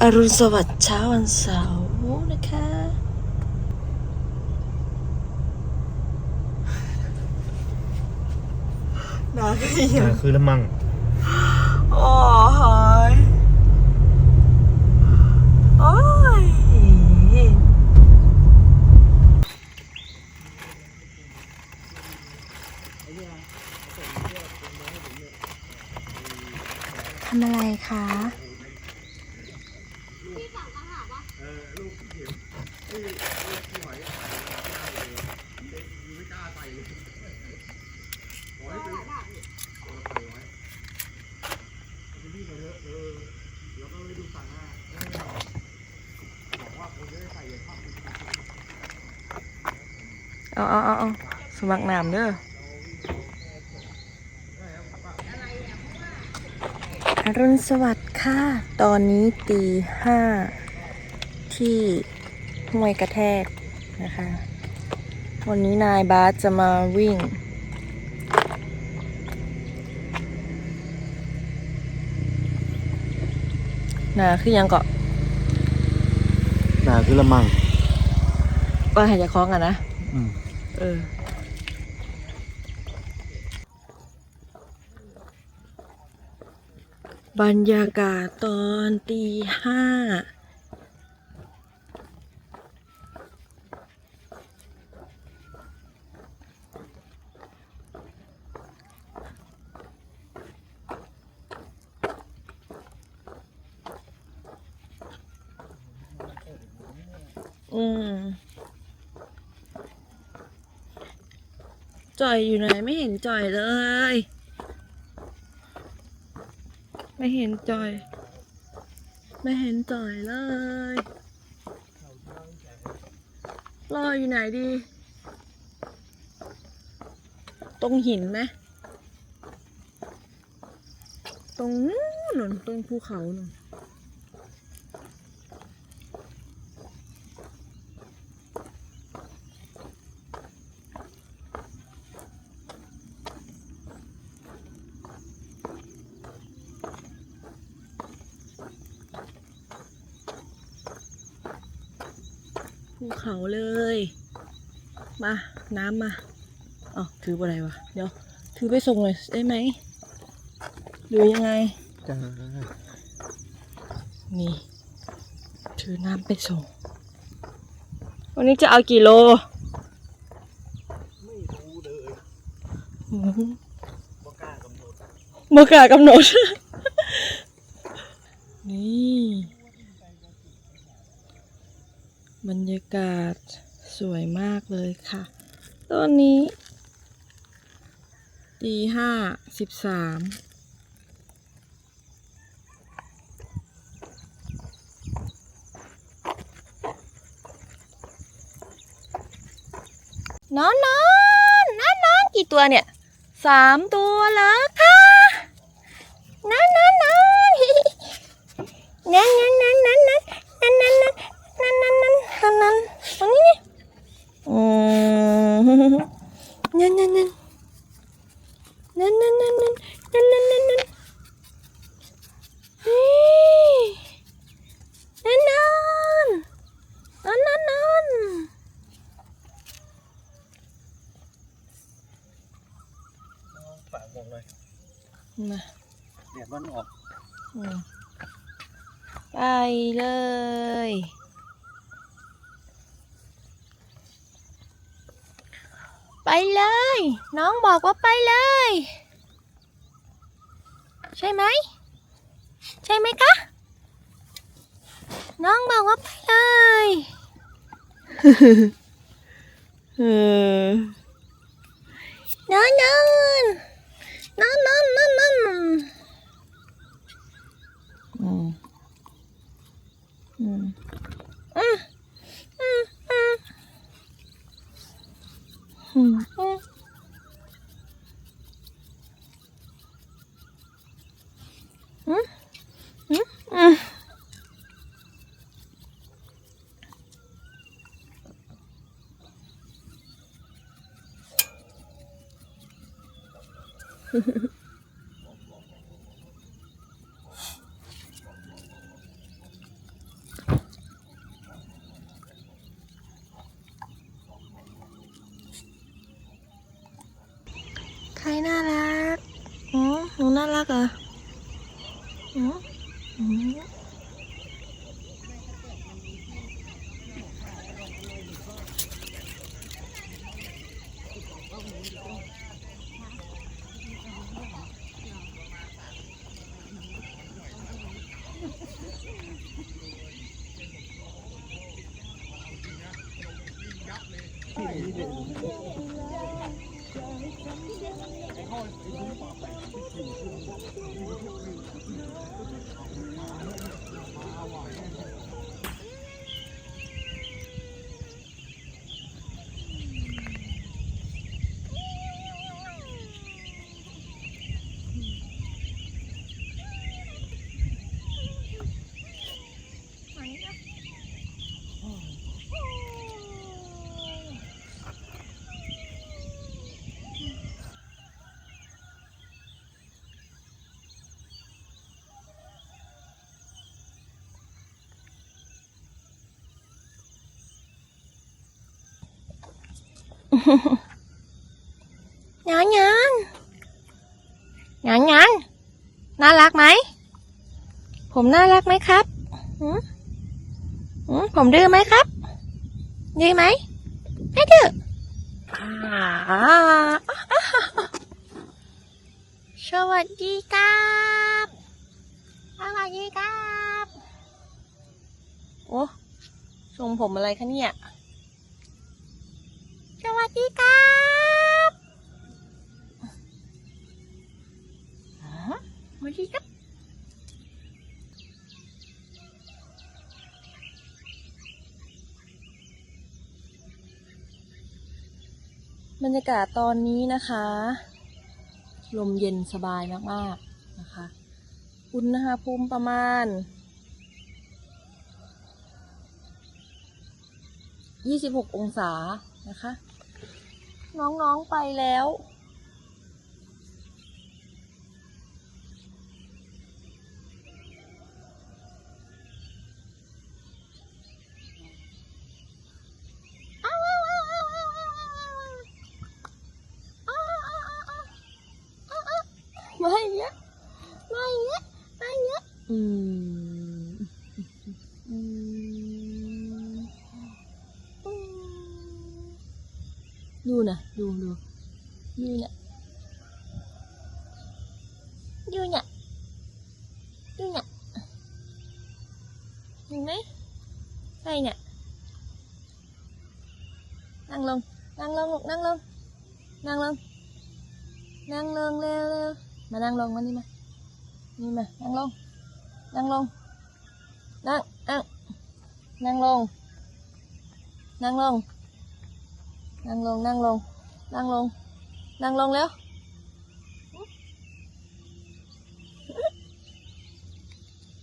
อรุณสวัสดิ์เช้าวันเสาร์นะคะนาก็ยังอ่าคือละมังโอ้ยโอ้ยทำอะไรคะ เอาเอาเอาเอาสมัครน้ำเด้ออรุณสวัสดิ์ค่ะ ตอนนี้ตีห้าที่ห้วยกระแทกนะคะ วันนี้นายบาสจะมาวิ่งนาคือยังเกาะน่าคือละมังว่าหายใจคล้องกันนะ อืม เออบรรยากาศตอนตีห้า อืม จอยอยู่ไหนไม่เห็นจอยเลย ไม่เห็นจอย ไม่เห็นจอยเลย รออยู่ไหนดี ตรงหินไหมตรงนู้นตรงภูเขานนภูเเลย มา น้ำมาอ๋อถืออะไรวะ เดี๋ยว ถือไปส่งหน่อยได้ไหมหรือยังไง จ้า นี่ ถือน้ำไปส่ง วันนี้จะเอากี่โล ไม่รู้เลยอืมบ่กล้ากำหนด เมื่อกากำหนด กาศสวยมากเลยค่ะ ต้นนี้ตีห้าสิบสามนอนนอนนอนนอนกี่ตัวเนี่ยสามตัวแล้วค่ะนอนนอนนอนนอนนอน ใช่ไหมคะ น้องบอกว่าไปเลยเออนอนนอนนอนนอนนอนนอนอืมอืมอืมอืมอืม ใครน่ารักอ๋หนูน่ารักเหรอ ป้าไปที่จุดที่พวกพี่น้องเรียนรู้ที่จะทำมาให้มาเอาไว้ หยานหยานหยานหยานน่ารักไหม ผมน่ารักไหมครับหืมหืมผมดื้อไหมครับ ดื้อไหม ไม่ดื้อสวัสดีครับสวัสดีครับ โอ้ทรงผมอะไรคะเนี่ย สวัสดีครับอ๋อสวัสดีครับบรรยากาศตอนนี้นะคะ ลมเย็นสบายมาก ๆ นะคะ อุณหภูมิประมาณ 26 องศา นะคะ น้องๆไปแล้ว Vô nè, vô vô Vô nè Vô nè Vô nè Nhìn đấy. Đây nè Năng lông, năng lông một năng lông. Năng lông. Năng lông leo leo. Mà năng lông mà đi mà. Đi mà, năng lông. Năng lông. Năng, năng Năng lông. Năng lông nâng luôn nâng luôn. Nâng luôn. Nâng luôn léo.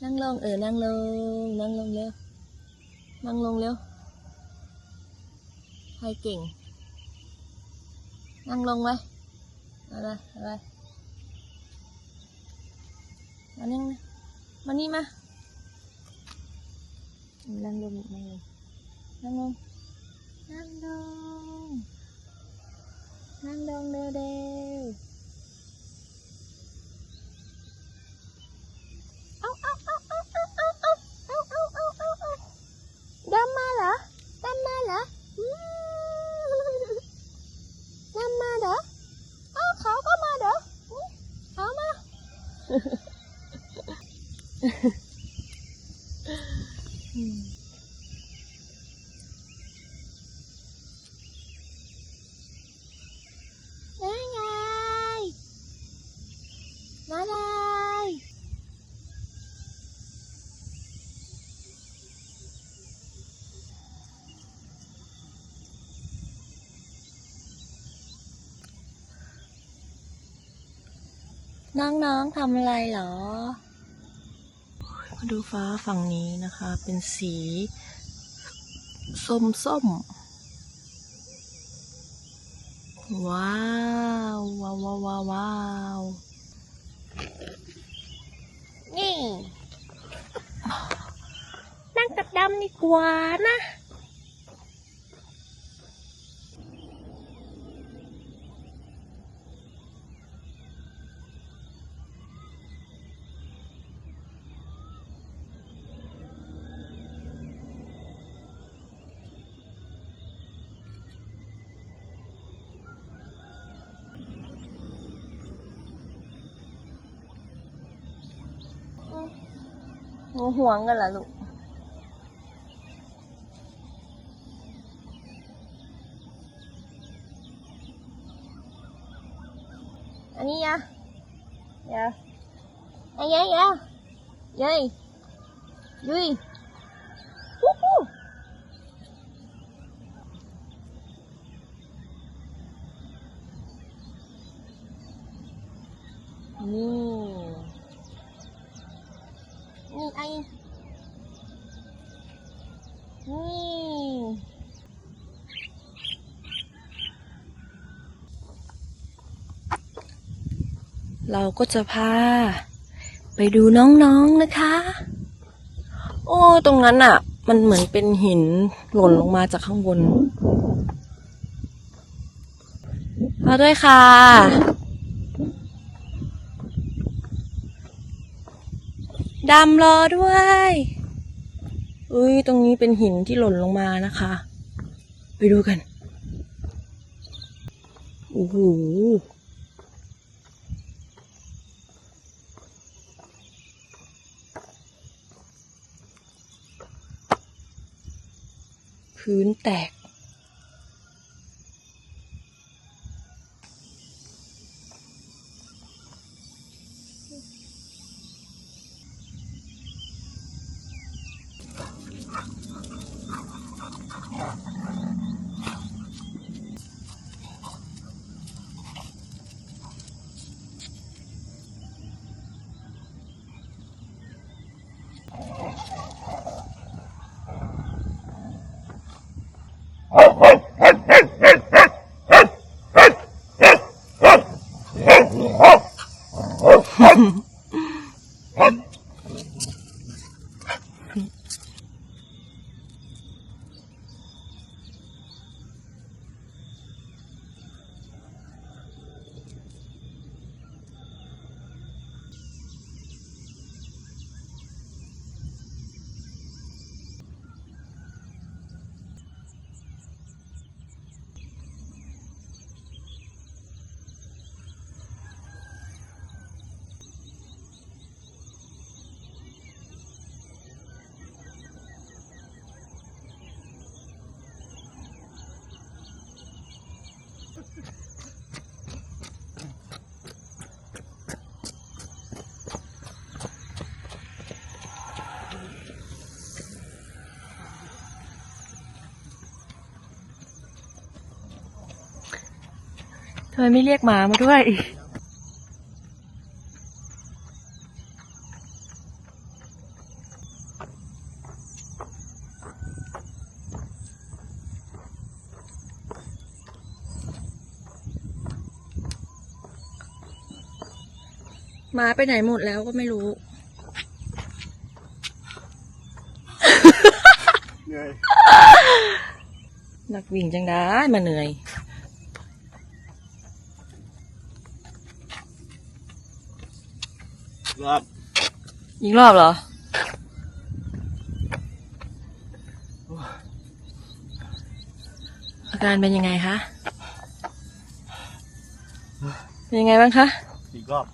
Nâng luôn ừ nâng luôn nâng luôn léo. Nâng luôn léo. Hơi kiền nâng luôn đây rồi đây rồi đây. Nâng mà đi mà. Nâng luôn nâng luôn. Nâng luôn. Nâng luôn năng đông đều đều Mm-hmm. น้องๆทำอะไรเหรอ มาดูฟ้าฝั่งนี้นะคะ เป็นสี ส้มส้มๆว้าวว้าว ว้าวว้าวว้าวนี่นั่งกับดำดีกว่านะ ห่วงกันเหรอลูกอันนี้ยะยะไอ้ยะยะยัยยุยฮู้ฮู้นี่ นี่ไอนี่เราก็จะพา ไปดูน้องๆนนะคะ โอ้ ตรงนั้นอะมันเหมือนเป็นหินหล่นลงมาจากข้างบนมาด้วยค่ะ ดำรอด้วยอุ้ยตรงนี้เป็นหินที่หล่นลงมานะคะ ไปดูกันโอ้โหพื้นแตก ทำไมไม่เรียกหมามาด้วย หมาไปไหนหมดแล้วก็ไม่รู้เหนื่อยนักวิ่งจังได้มาเหนื่อย รอบยิงรอบเหรอ อาการเป็นยังไงคะ เป็นยังไงบ้างคะ อีกรอบ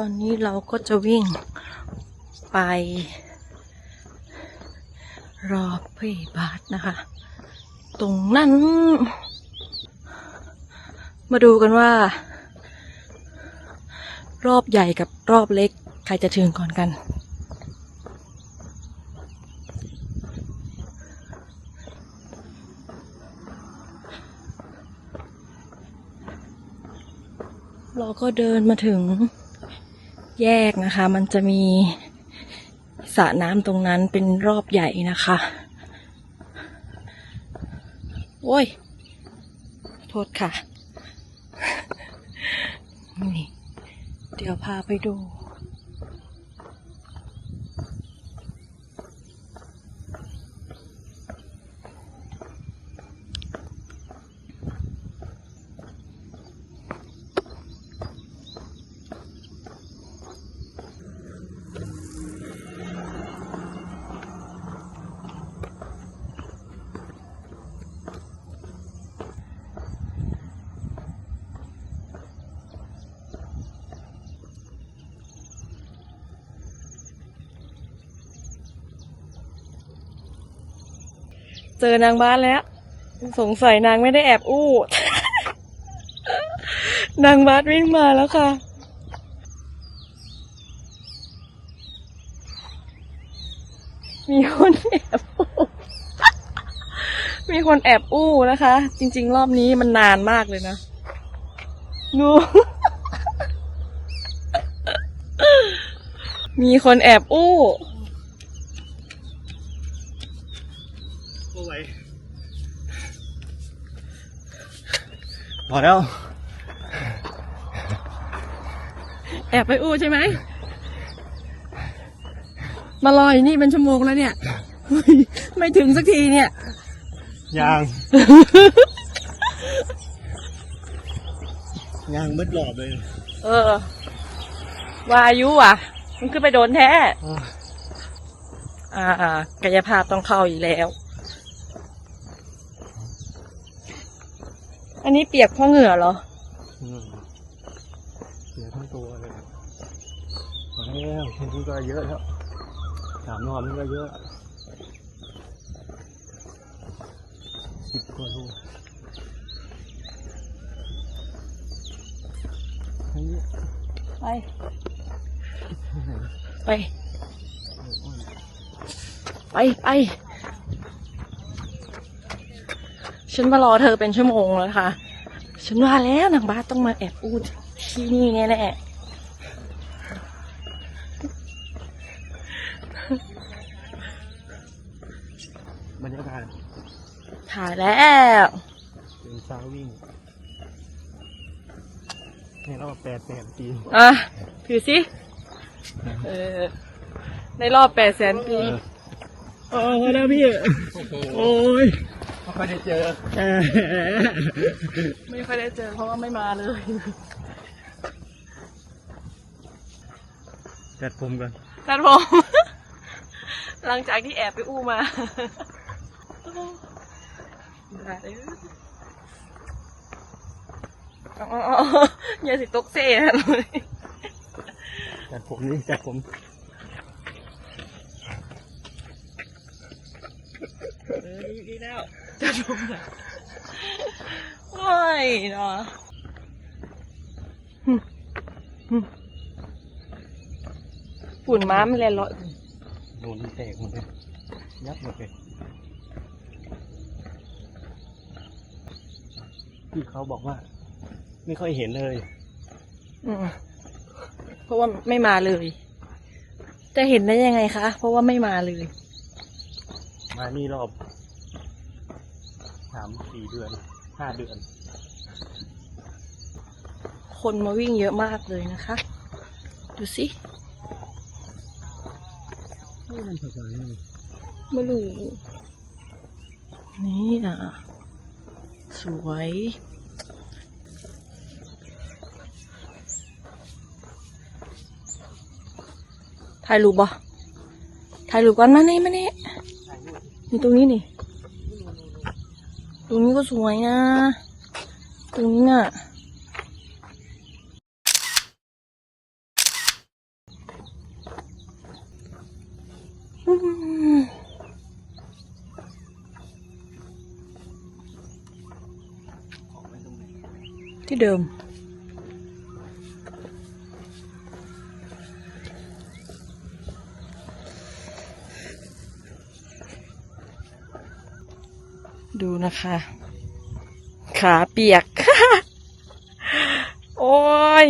อนนี้เราก็จะวิ่งไป รอพยาบาลนะคะ ตรงนั้น มาดูกันว่า รอบใหญ่กับรอบเล็ก ใครจะถึงก่อนกัน เราก็เดินมาถึง แยกนะคะ มันจะมีสระน้ำตรงนั้นเป็นรอบใหญ่นะคะ โอ้ย โทษค่ะนี่เดี๋ยวพาไปดู เจอนางบ้านแล้ว สงสัยนางไม่ได้แอบอู้ นางบ้าสวิ่งมาแล้วค่ะ มีคนแอบอู้มีคนแอบอู้นะคะ จริง ๆ รอบนี้มันนานมากเลยนะ ดู มีคนแอบอู้ โอ้ย พอแล้ว แอบไปอู้ใช่ไหม มารออยู่นี่เป็นชั่วโมงแล้วเนี่ยเฮ้ยไม่ถึงสักทีเนี่ยยางยางมืดหลอบเลย เออ วายุอะ มันขึ้นไปโดนแท้ อ่าอ่ากายภาพต้องเข้าอีกแล้ว อันนี้เปียกเพราะเหงื่อเหรออืมเสียทั้งตัวเลยพอแล้วแค่นี้ก็เยอะแล้วสามรอบนี่ก็เยอะสิบกว่าลูกอันนี้ไป ไป ไป ไป ฉันมารอเธอเป็นชั่วโมงแล้วค่ะ ฉันว่าแล้วนางบ้าสต้องมาแอบอู้ที่นี่แน่บรรยากาศๆถ่ายแล้วเป็นเช้าวิ่งในรอบแปดแปดปีอะถือสิเออในรอบแปดแสนปีเออพอแล้วพี่ โอ้ยไม่ ค่อยได้เจอไม่ค่อยได้เจอเพราะว่าไม่มาเลย จัดผมกันตัดผม หลังจากที่แอบไปอู้มาได้เลยอ๋อๆอย่าสิตกเซ่เลยจัดผมนี่จัดผมเออดีดีแล้ว จะชมนะโอ้ยเนาะหึหึฝุ่นม้ามันแลนเลาะโดนแตกหมดเลยยับหมดเลยที่เขาบอกว่า ไม่ค่อยเห็นเลยอืมเพราะว่าไม่มาเลย จะเห็นได้ยังไงคะ เพราะว่าไม่มาเลย มานี่รอบสามสี่เดือนห้าเดือน คนมาวิ่งเยอะมากเลยนะคะ ดูสินี่มันสบายเลยไม่รู้นี่อะสวยถ่ายรูปบ่ถ่ายรูปก่อนมานี่มานี่นี่ตรงนี้นี่ ตรงนี้ก็สวยนะ ตรงนี้น่ะที่เดิม ดู นะคะ ขาเปียก โอ้ย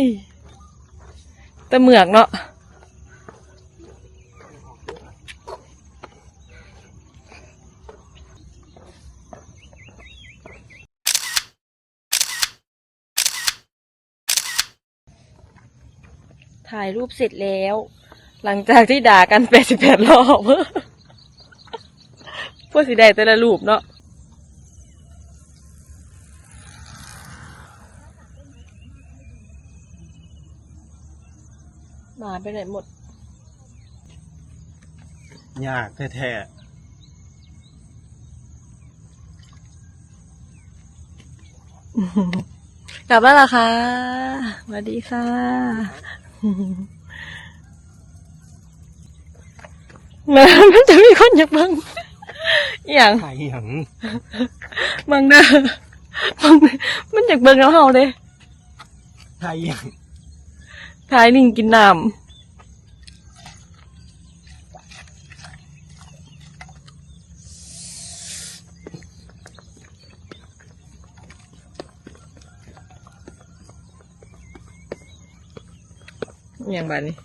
ต่เหมือกเนาะถ่ายรูปเสร็จแล้ว หลังจากที่ด่ากัน88รอบ พวกสีแดงแต่ละรูปเนาะ ไปไหนหมด ยากแท้กลับแล้วเหรอคะสวัสดีค่ะแม่มันจะมีคนอยากเบังอหย่างๆไข่หยังเบังเด้อเบังมันอยากเบิ่งแล้วเฮาเด้ไข่หยังทายลิงกินน้ำ ย่างแบบนี้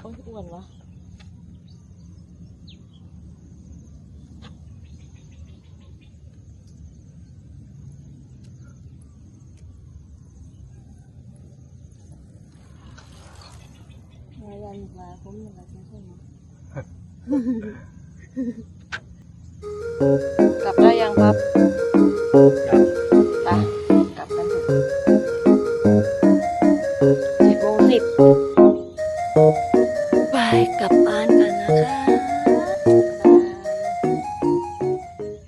โอ้ยอ้วนวะ ยันปลาผ